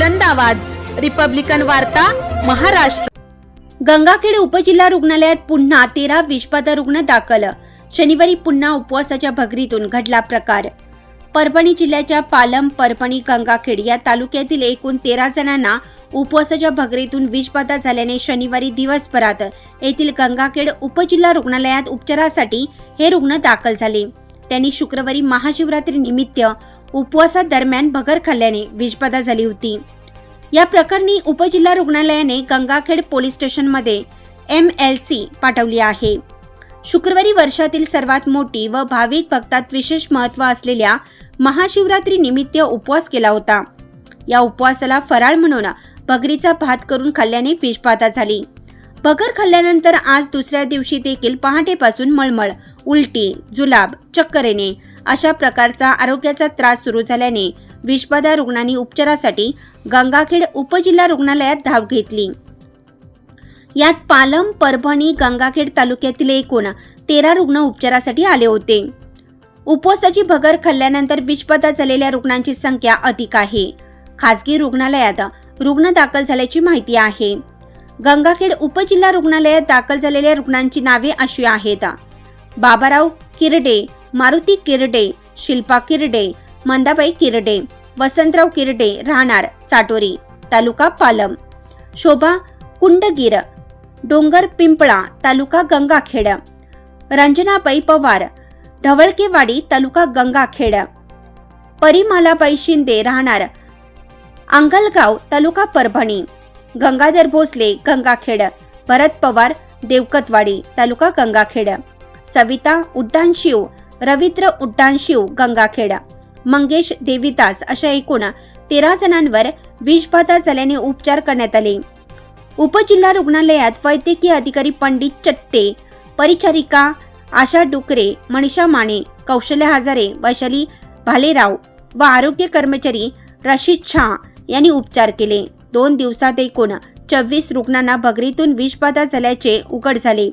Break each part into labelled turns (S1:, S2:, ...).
S1: बुलंद आवाज. रिपब्लिकन वार्ता महाराष्ट्र.
S2: गंगाखेड उपजिल्हा रुग्णालयात पुन्हा तेरा विषबाधा रुग्ण दाखल. शनिवारी पुन्हा उपवासाच्या भगरीतून घडला प्रकार. परभणी जिल्ह्याच्या पालम परभणी गंगाखेड या तालुक्यातील एकूण तेरा जणांना उपवासाच्या भगरीतून विषबाधा झाल्याने शनिवारी दिवसभरात येथील गंगाखेड उपजिल्हा रुग्णालयात उपचारासाठी हे रुग्ण दाखल झाले. त्यांनी शुक्रवारी महाशिवरात्री निमित्त उपवासादरम्यान भगर खाल्ल्याने विषबाधा झाली होती. या प्रकरणी उपजिल्हा रुग्णालयाने गंगाखेड पोलीस स्टेशनमध्ये एम एल सी पाठवली आहे. शुक्रवारी वर्षातील सर्वात मोठी व भाविक भक्तात विशेष महत्त्व असलेल्या महाशिवरात्री निमित्त उपवास केला होता. या उपवासाला फराळ म्हणून भगरीचा भात करून खाल्ल्याने विषबाधा झाली. भगर खाल्ल्यानंतर आज दुसऱ्या दिवशी देखील पहाटेपासून मळमळ उलटी जुलाब चक्कर येणे अशा प्रकारचा आरोग्याचा त्रास सुरू झाल्याने विषबाधा रुग्णांनी उपचारासाठी गंगाखेड उपजिल्हा रुग्णालयात धाव घेतली. यात पालम परभणी गंगाखेड तालुक्यातील एकूण तेरा रुग्ण उपचारासाठी आले होते. उपवासाची भगर खाल्ल्यानंतर विषबाधा झालेल्या रुग्णांची संख्या अधिक आहे. खासगी रुग्णालयात रुग्ण दाखल झाल्याची माहिती आहे. गंगाखेड उपजिल्हा रुग्णालयात दाखल झालेल्या रुग्णांची नावे अशी आहेत. बाबाराव किरडे मारुती किरडे शिल्पा किरडे मंदाबाई किरडे वसंतराव किरडे राहणार चाटोरी तालुका पालम. शोभा कुंडगिर डोंगर पिंपळा तालुका गंगाखेड. रंजनाबाई पवार ढवळकेवाडी तालुका गंगाखेड. परिमालाबाई शिंदे राहणार अंगलगाव तालुका परभणी. गंगाधर भोसले गंगाखेड. भरत पवार देवकतवाडी तालुका गंगाखेड. सविता उड्डाणशिव. रवींद्र उड्डाणशिव गंगाखेड. मंगेश देवीदास अशा एकूण तेरा जणांवर विषबाधा झाल्याने उपचार करण्यात आले. उपजिल्हा रुग्णालयात वैद्यकीय अधिकारी पंडित चट्टे परिचारिका आशा डुकरे मनीषा माने कौशल्य हजारे वैशाली भालेराव व आरोग्य कर्मचारी रशीद शाह यांनी उपचार केले. दोन दिवसात एकूण चव्वीस रुग्णांना भगरीतून विषबाधा झाल्याचे उघड झाले.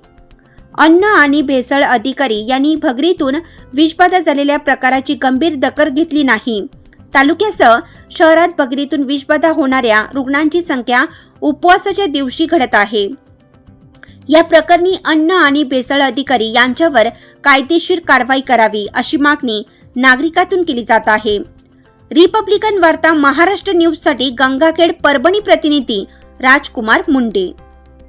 S2: अन्न आणि भेसळ अधिकारी यांनी भगरीतून विषबाधा झालेल्या प्रकाराची गंभीर दखल घेतली नाही. तालुक्यासह शहरात भगरीतून विषबाधा होणाऱ्या रुग्णांची संख्या उपवासाच्या दिवशी घडत आहे. या प्रकरणी अन्न आणि भेसळ अधिकारी यांच्यावर कायदेशीर कारवाई करावी अशी मागणी नागरिकातून केली जात आहे. रिपब्लिकन वार्ता महाराष्ट्र न्यूजसाठी गंगाखेड परभणी प्रतिनिधी राजकुमार मुंडे.